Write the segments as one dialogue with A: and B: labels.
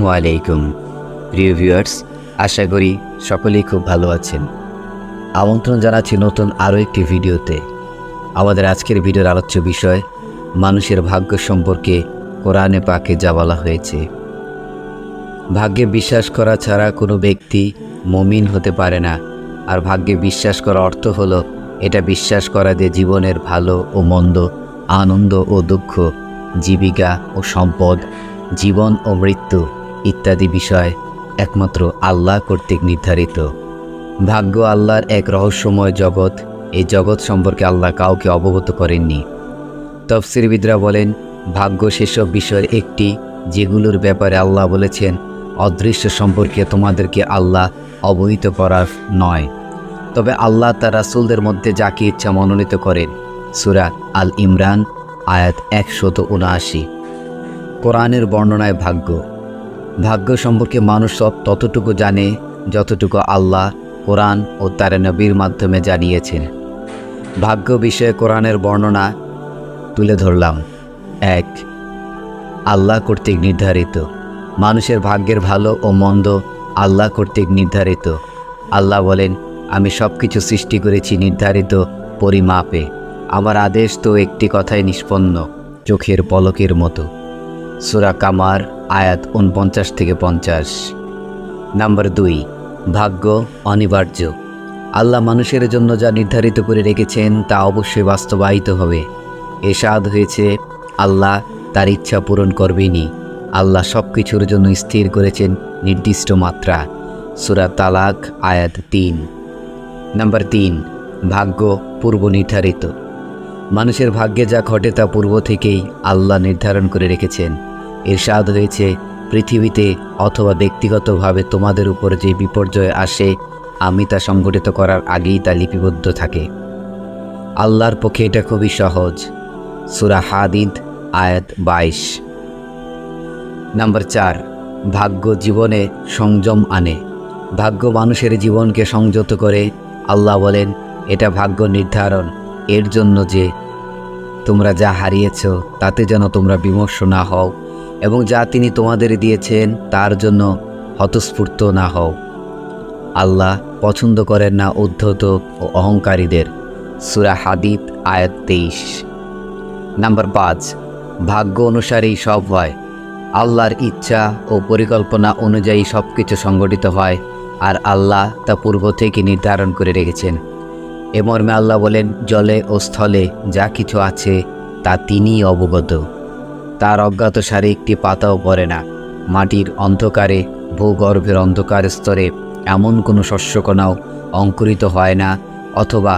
A: আলাইকুম প্রিয় ভিউয়ার্স, আশা করি সকলেই খুব ভালো আছেন। আমন্ত্রণ জানাচ্ছি নতুন আরও একটি ভিডিওতে। আমাদের আজকের ভিডিওর আলোচ্য বিষয়, মানুষের ভাগ্য সম্পর্কে কোরআনে পাকে যা বলা হয়েছে। ভাগ্যে বিশ্বাস করা ছাড়া কোনো ব্যক্তি মমিন হতে পারে না। আর ভাগ্যে বিশ্বাস করা অর্থ হলো, এটা বিশ্বাস করা যে জীবনের ভালো ও মন্দ, আনন্দ ও দুঃখ, জীবিকা ও সম্পদ, জীবন ও মৃত্যু ইত্যাদি বিষয় একমাত্র আল্লাহ কর্তৃক নির্ধারিত। ভাগ্য আল্লাহর এক রহস্যময় জগৎ, এই জগৎ সম্পর্কে আল্লাহ কাউকে অবগত করেননি। তফসিরবিদরা বলেন ভাগ্য সেসব বিষয়ের একটি, যেগুলোর ব্যাপারে আল্লাহ বলেছেন, অদৃশ্য সম্পর্কে তোমাদেরকে আল্লাহ অবহিত করার নয়। তবে আল্লাহ তার রাসুলদের মধ্যে যাকে ইচ্ছা মনোনীত করেন। সুরা আল ইমরান আয়াত একশত উনআশি। কোরআনের বর্ণনায় ভাগ্য। ভাগ্য সম্পর্কে মানুষ সব ততটুকু জানে, যতটুকু আল্লাহ, কোরআন ও তার নবীর মাধ্যমে জানিয়েছেন। ভাগ্য বিষয়ে কোরআনের বর্ণনা তুলে ধরলাম। এক, আল্লাহ কর্তৃক নির্ধারিত। মানুষের ভাগ্যের ভালো ও মন্দ আল্লাহ কর্তৃক নির্ধারিত। আল্লাহ বলেন, আমি সব কিছু সৃষ্টি করেছি নির্ধারিত পরিমাপে। আমার আদেশ তো একটি কথায় নিষ্পন্ন, চোখের পলকের মতো। সুরা কামার, আয়াত উনপঞ্চাশ থেকে পঞ্চাশ। নাম্বার দুই, ভাগ্য অনিবার্য। আল্লাহ মানুষের জন্য যা নির্ধারিত করে রেখেছেন তা অবশ্যই বাস্তবায়িত হবে। এসাদ হয়েছে, আল্লাহ তার ইচ্ছা পূরণ করবেনই। আল্লাহ সব কিছুর জন্য স্থির করেছেন নির্দিষ্ট মাত্রা। সুরা তালাক, আয়াত তিন। নাম্বার তিন, ভাগ্য পূর্ব নির্ধারিত। মানুষের ভাগ্যে যা ঘটে তা পূর্ব থেকেই আল্লাহ নির্ধারণ করে রেখেছেন। এরশাদ হয়েছে পৃথিবীতে অথবা ব্যক্তিগতভাবে তোমাদের উপর যে বিপর্যয় আসে, আমি তা সংগঠিত করার আগেই তা লিপিবদ্ধ থাকে। আল্লাহর পক্ষে এটা খুবই সহজ। সুরা হাদিদ, আয়াত বাইশ। নাম্বার চার, ভাগ্য জীবনে সংযম আনে। ভাগ্য মানুষের জীবনকে সংযত করে, আল্লাহ বলেন, এটা ভাগ্য নির্ধারণ। এর জন্য যে তোমরা যা হারিয়েছ, তাতে যেন তোমরা বিমর্ষ না হও। এবং যা তিনি তোমাদের দিয়েছেন, তার জন্য হতস্ফূর্ত না হও। আল্লাহ পছন্দ করেন না উদ্ধত ও অহংকারীদের। সুরা হাদিদ, আয়াত তেইশ। নাম্বার পাঁচ, ভাগ্য অনুসারেই সব হয়। আল্লাহর ইচ্ছা ও পরিকল্পনা অনুযায়ী সব কিছু সংগঠিত হয় আর আল্লাহ তা পূর্ব থেকে নির্ধারণ করে রেখেছেন। এ মর্মে আল্লাহ বলেন, জলে ও স্থলে যা কিছু আছে, তা তিনিই অবগত। তার অজ্ঞাত সারে একটি পাতাও পড়ে না। মাটির অন্ধকারে, ভূগর্ভের অন্ধকার স্তরে এমন কোনো শস্যকণাও অঙ্কুরিত হয় না, অথবা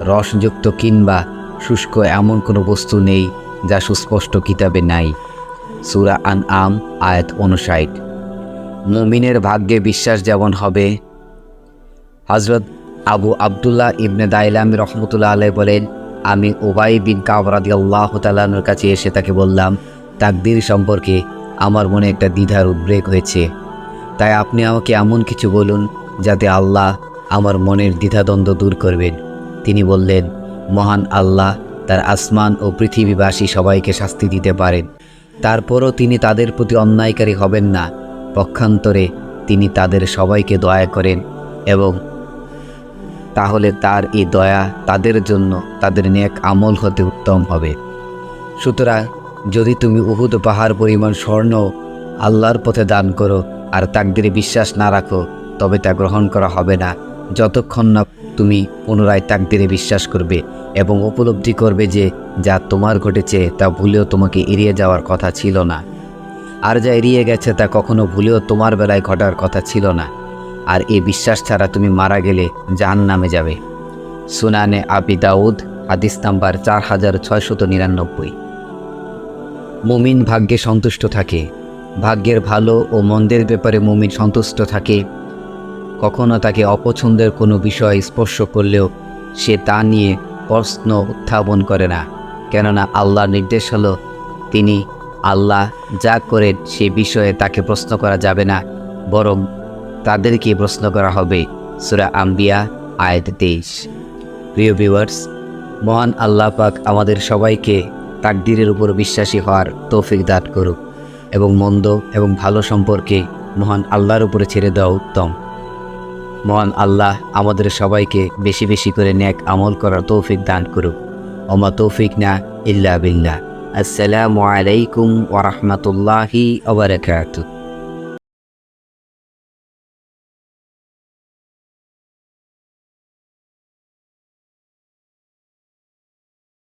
A: রসযুক্ত কিংবা শুষ্ক এমন কোনো বস্তু নেই যা সুস্পষ্ট কিতাবে নাই। সুরা আন আম আয়াত অনুসাইট মুমিনের ভাগ্যে বিশ্বাস যেমন হবে হজরত আবু আবদুল্লাহ ইবনে দাইলাম রহমতুল্লাহ আলাই বলেন আমি ওবাই বিন কাবরাদি আল্লাহ তালানোর কাছে এসে তাকে বললাম, তাকদির সম্পর্কে আমার মনে একটা দ্বিধার উদ্বেগ হয়েছে। তাই আপনি আমাকে এমন কিছু বলুন যাতে আল্লাহ আমার মনের দ্বিধাদ্বন্দ্ব দূর করবেন। তিনি বললেন, মহান আল্লাহ তার আসমান ও পৃথিবীবাসী সবাইকে শাস্তি দিতে পারেন। তারপরও তিনি তাদের প্রতি অন্যায়কারী হবেন না। পক্ষান্তরে তিনি তাদের সবাইকে দয়া করেন এবং তাহলে তার এই দয়া তাদের জন্য তাদের নেক আমল হতে উত্তম হবে। সুতরাং যদি তুমি উহুদ পাহাড় পরিমাণ স্বর্ণ আল্লাহর পথে দান করো আর তাকদিরে বিশ্বাস না রাখো, তবে তা গ্রহণ করা হবে না। যতক্ষণ না তুমি পুনরায় তাকদিরে বিশ্বাস করবে এবং উপলব্ধি করবে যে যা তোমার ঘটেছে তা ভুলেও তোমাকে এড়িয়ে যাওয়ার কথা ছিল না। আর যা এড়িয়ে গেছে তা কখনো ভুলেও তোমার বেলায় ঘটার কথা ছিল না। আর এই বিশ্বাস ছাড়া তুমি মারা গেলে জাহান নামে যাবে। সুনানে আবি দাউদ, হাদিস নাম্বার চার হাজার ছয়শত নিরানব্বই। মুমিন ভাগ্যে সন্তুষ্ট থাকে। ভাগ্যের ভালো ও মন্দের ব্যাপারে মুমিন সন্তুষ্ট থাকে। কখনো তাকে অপছন্দের কোনো বিষয় স্পর্শ করলেও সে তা নিয়ে প্রশ্ন উত্থাপন করে না। কেননা আল্লাহর নির্দেশ হলো, তিনি আল্লাহ যা করেন সে বিষয়ে তাকে প্রশ্ন করা যাবে না, বরং তাদেরকে প্রশ্ন করা হবে। সুরা আম্বিয়া, আয়াত তেইশ। প্রিয় ভিউয়ার্স মহান আল্লাহ পাক আমাদের সবাইকে তাকদিরের উপর বিশ্বাসী হওয়ার তৌফিক দান করুক এবং মন্দ এবং ভালো সম্পর্কে মহান আল্লাহর উপরে ছেড়ে দেওয়া উত্তম। মহান আল্লাহ আমাদের সবাইকে বেশি বেশি করে ন্যাক আমল করার তৌফিক দান করুক। অমা তৌফিক না ইল্লা বিল্লাহ। আসসালামু আলাইকুম ওরহমতুল্লাহি ওবরাকাতুহ